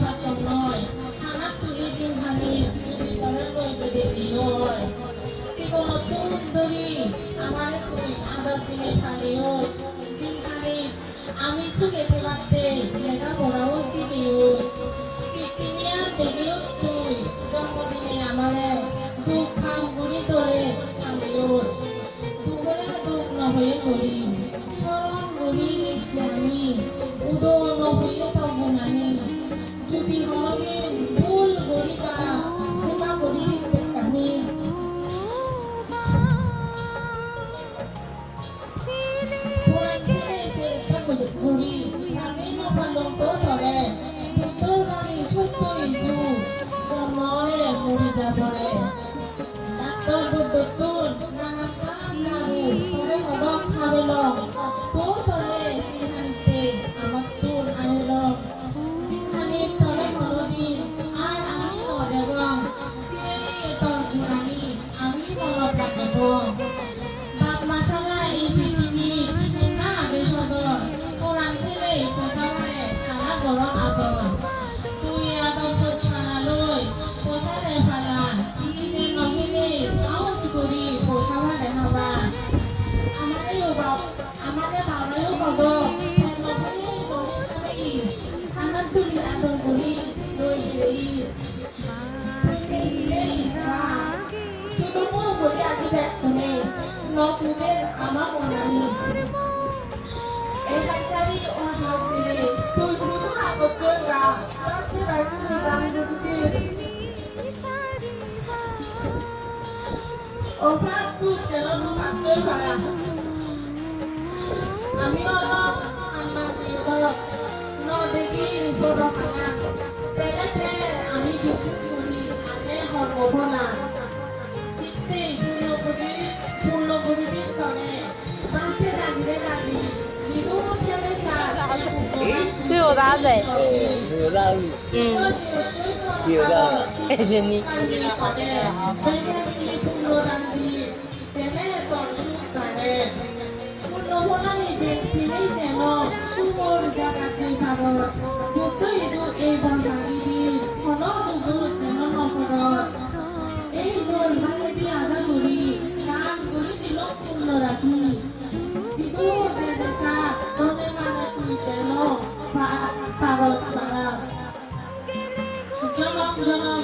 পারতাম নয় খানা তুলি খালি তলে লইবে দেবি নয় জীবন সুন্দরী আমার আদার দিনে খালি খালি আমি সুখেতে পারতে লেখা পড়াও দিবি ওই দেখিও তুই আমারে দুঃখ খাও গুড়ি আমি ওই দুপুরে দুঃখ নহয়ে করি ঘুরি আমি নপালক ধরে পুতুল রানী সুস্থ ইদু জন্মরে মরি যাবরে ডাক্তার বুদ্ধুর নানা কাম নারু তোরে মদক খাবেল তো তোরে দিহানিতে আমার তোর আনিল দিহানি তোরে মরদিন আর আমি মরে গম সিরেলি তোর ঘুরানি আমি মনত রাখব খানা তুলি আদর করি লই বিলেই শুধু মো বড় পালা তেলেতে আমি কিছু করি আগে হব না চিত্তে পূর্ণ করি পূর্ণ করি দিন করে পাশে লাগিলে লাগি বিহু খেলে সার 对 ফিরেই যেন সুন্দর জায়গাতে পাব মুক্ত ইদু এই বনভাগিটি হল দুগুর যেন নকর এই দোল ভাগিটি আদা করি গান করি দিল পূর্ণ রাখি ইদু হতে দেখা তনে মানে তুই যেন পারত পারা জনক জনক